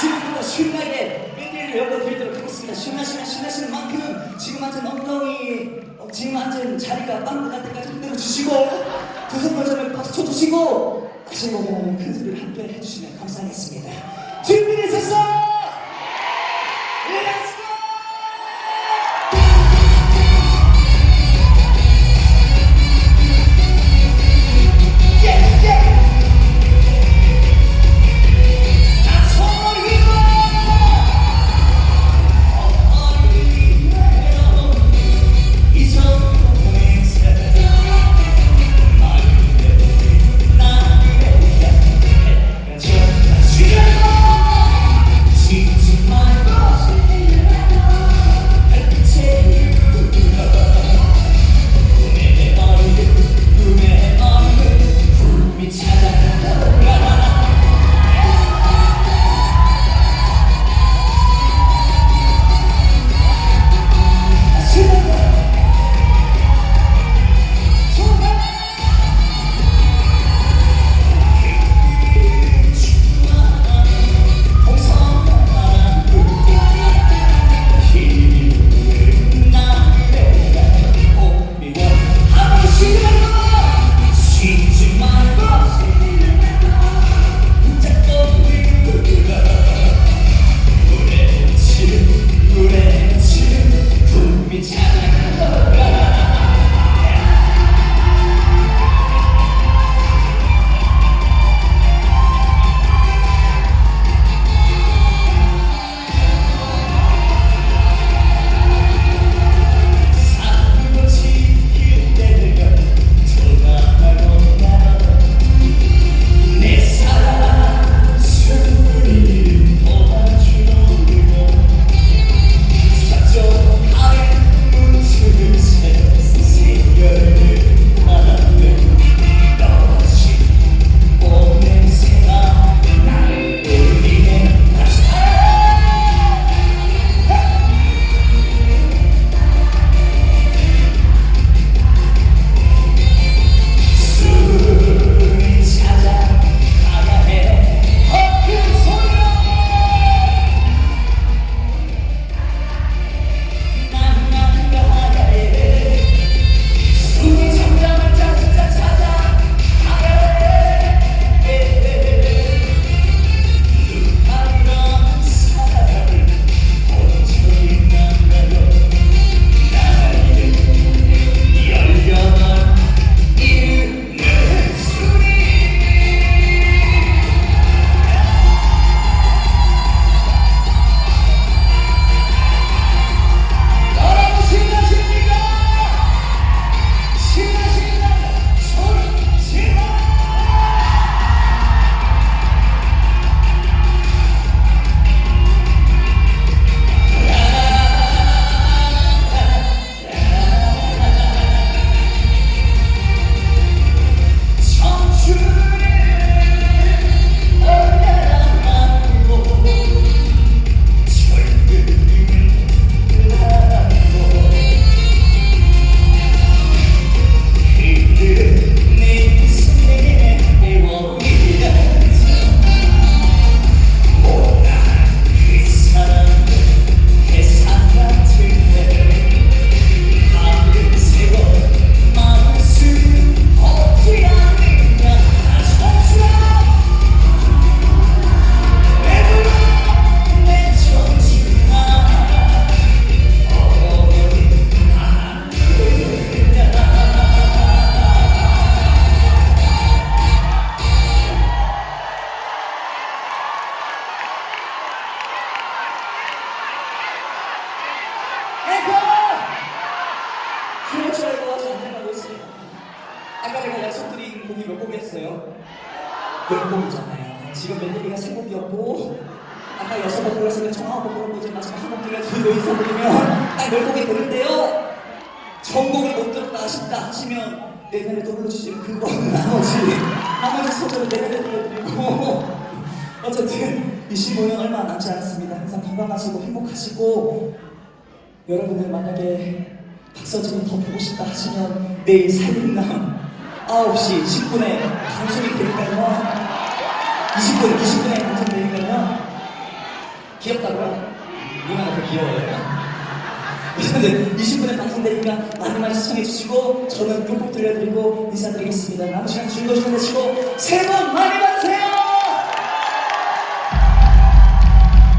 지금부터 신나게 밴드를 열어드리도록 하겠습니다. 신나시면 신나시는 만큼 지금 앉은 엉덩이, 어, 지금 앉은 자리가 빵꾸 날 때까지 흔들어 주시고 두손 벌점을 박수 쳐주시고 다시 목에는 큰 소리를 함께 해주시면 감사하겠습니다. 준비되셨어? Let's 제가 약속드린 곡이 몇 곡이었어요? 열 곡이잖아요. 지금 멜로디가 세 곡이었고 아까 여섯 곡 불렀으면 총 아홉 곡 부르고 이제 마지막 한곡 들려드리고 인사드리면 딱열 곡이 되는데요. 전곡을 못 들었다 아쉽다 하시면 내년에도 불러주시면 그거 나머지 나머지 소절을 내년에 들려드리고 어쨌든 25년 얼마 남지 않았습니다. 항상 건강하시고 행복하시고 여러분들 만약에 박서진이 더 보고 싶다 하시면 내일 살림남 9시 10분에 방송이 되니까요 20분, 20분에 방송되니까요 귀엽다고요? 누나가 더 귀여워요. 그런데 20분의 방송되니까 많이 많이 시청해주시고 저는 용복 들려드리고 인사드리겠습니다. 남은 시간 되시고 새해 복 많이